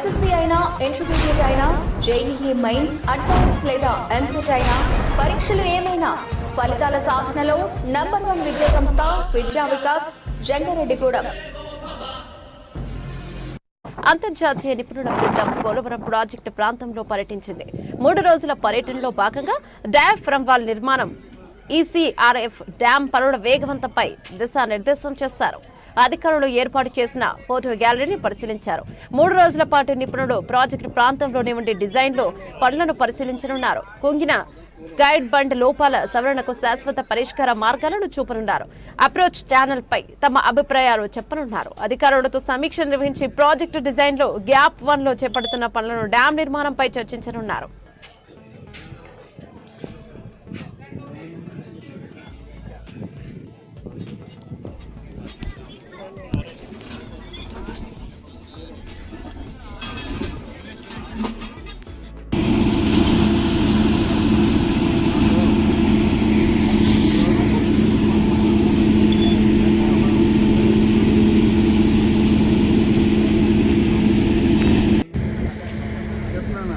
అయినా ఇంటర్మీడియట్ అయినా JEE mains advance లేదా ఎంసెట్ అయినా పరీక్షలు ఏమైనా ఫలితాల సాధనలో నంబర్ వన్ విద్యా సంస్థ విద్యా వికాస్ జంగారెడ్డిగూడెం. అంతర్జాతీయ నిపుణుల బృందం పోలవరం ప్రాజెక్టు ప్రాంతంలో పర్యటించింది. మూడు రోజుల పర్యటనలో భాగంగా డయాఫ్రమ్ వాల్ నిర్మాణం ఈసీఆర్ఎఫ్ డ్యాం పనుల వేగవంతంపై దిశానిర్దేశం చేశారు. అధికారులు ఏర్పాటు చేసిన ఫోటో గ్యాలరీని పరిశీలించారు. మూడు రోజుల పాటు నిపుణులు ప్రాజెక్టు ప్రాంతంలోనే ఉండి డిజైన్లో పనులను పరిశీలించనున్నారు. కుంగిన గైడ్ బండ్ లోపాల సవరణకు శాశ్వత పరిష్కార మార్గాలను చూపనున్నారు. అప్రోచ్ ఛానల్ పై తమ అభిప్రాయాలు చెప్పనున్నారు. అధికారులతో సమీక్ష నిర్వహించి ప్రాజెక్టు డిజైన్లో గ్యాప్ వన్లో చేపడుతున్న పనులను డ్యాం నిర్మాణంపై చర్చించనున్నారు. না না।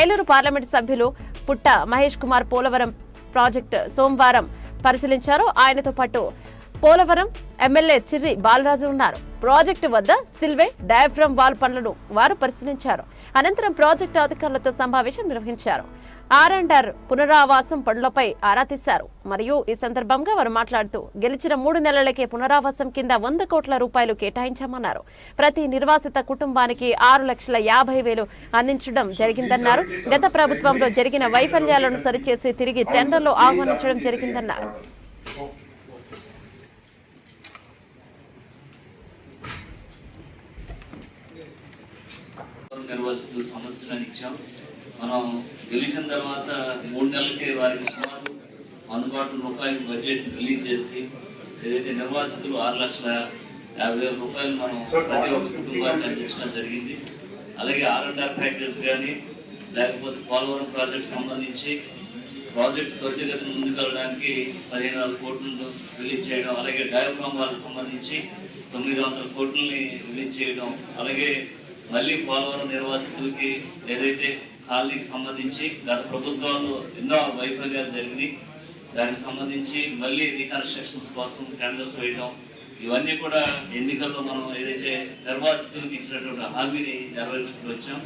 ఏలూరు పార్లమెంటు సభ్యులు పుట్ట మహేష్ కుమార్ పోలవరం ప్రాజెక్టు సోమవారం పరిశీలించారు. ఆయనతో పాటు పోలవరం ఎమ్మెల్యే చిర్రి బాలరాజు ఉన్నారు. ప్రాజెక్టు వద్ద సిల్వే డయాఫ్రమ్ వాల్ పనులను వారు పరిశీలించారు. అనంతరం ప్రాజెక్టు అధికారులతో సమావేశం నిర్వహించారు. ఆర్ అండ్ ఆర్ పునరావాసం పనులపై ఆరా తీశారు. మరియు ఈ సందర్భంగా వారు మాట్లాడుతూ గెలిచిన మూడు నెలలకే పునరావాసం కింద వంద కోట్ల రూపాయలు కేటాయించామన్నారు. ప్రతి నిర్వాసిత కుటుంబానికి ఆరు లక్షల యాభై వేలు అందించడం జరిగిందన్నారు. గత ప్రభుత్వంలో జరిగిన వైఫల్యాలను సరిచేసి తిరిగి టెండర్లో ఆహ్వానించడం జరిగిందన్నారు. నిర్వాసితుల సమస్యలను ఇచ్చాం. మనం గెలిచిన తర్వాత మూడు నెలలకే వారికి సుమారు వంద కోట్ల రూపాయల బడ్జెట్ రిలీజ్ చేసి ఏదైతే నిర్వాసితులు ఆరు లక్షల యాభై వేల రూపాయలు మనం ప్రతి ఒక్క కుటుంబానికి అందించడం జరిగింది. అలాగే ఆర్ అండ్ ఆర్ ప్యాకేజ్ కానీ లేకపోతే పోలవరం ప్రాజెక్ట్ సంబంధించి ప్రాజెక్ట్ త్వరితగతిన ముందుకెళ్ళడానికి పదిహేను వందల కోట్లను రిలీజ్ చేయడం అలాగే డయాఫ్రామ్ వాళ్ళకి సంబంధించి తొమ్మిది వందల కోట్లని రిలీజ్ చేయడం అలాగే మళ్ళీ పోలవరం నిర్వాసితులకి ఏదైతే కాలనీకి సంబంధించి గత ప్రభుత్వాల్లో ఎన్నో వైఫల్యాలు జరిగినాయి. దానికి సంబంధించి మళ్ళీ రీకన్స్ట్రక్షన్స్ కోసం టెండర్స్ వేయడం ఇవన్నీ కూడా ఎన్నికల్లో మనం ఏదైతే నిర్వాసితులకు ఇచ్చినటువంటి హామీని నెరవేర్చుకుంటూ వచ్చాం.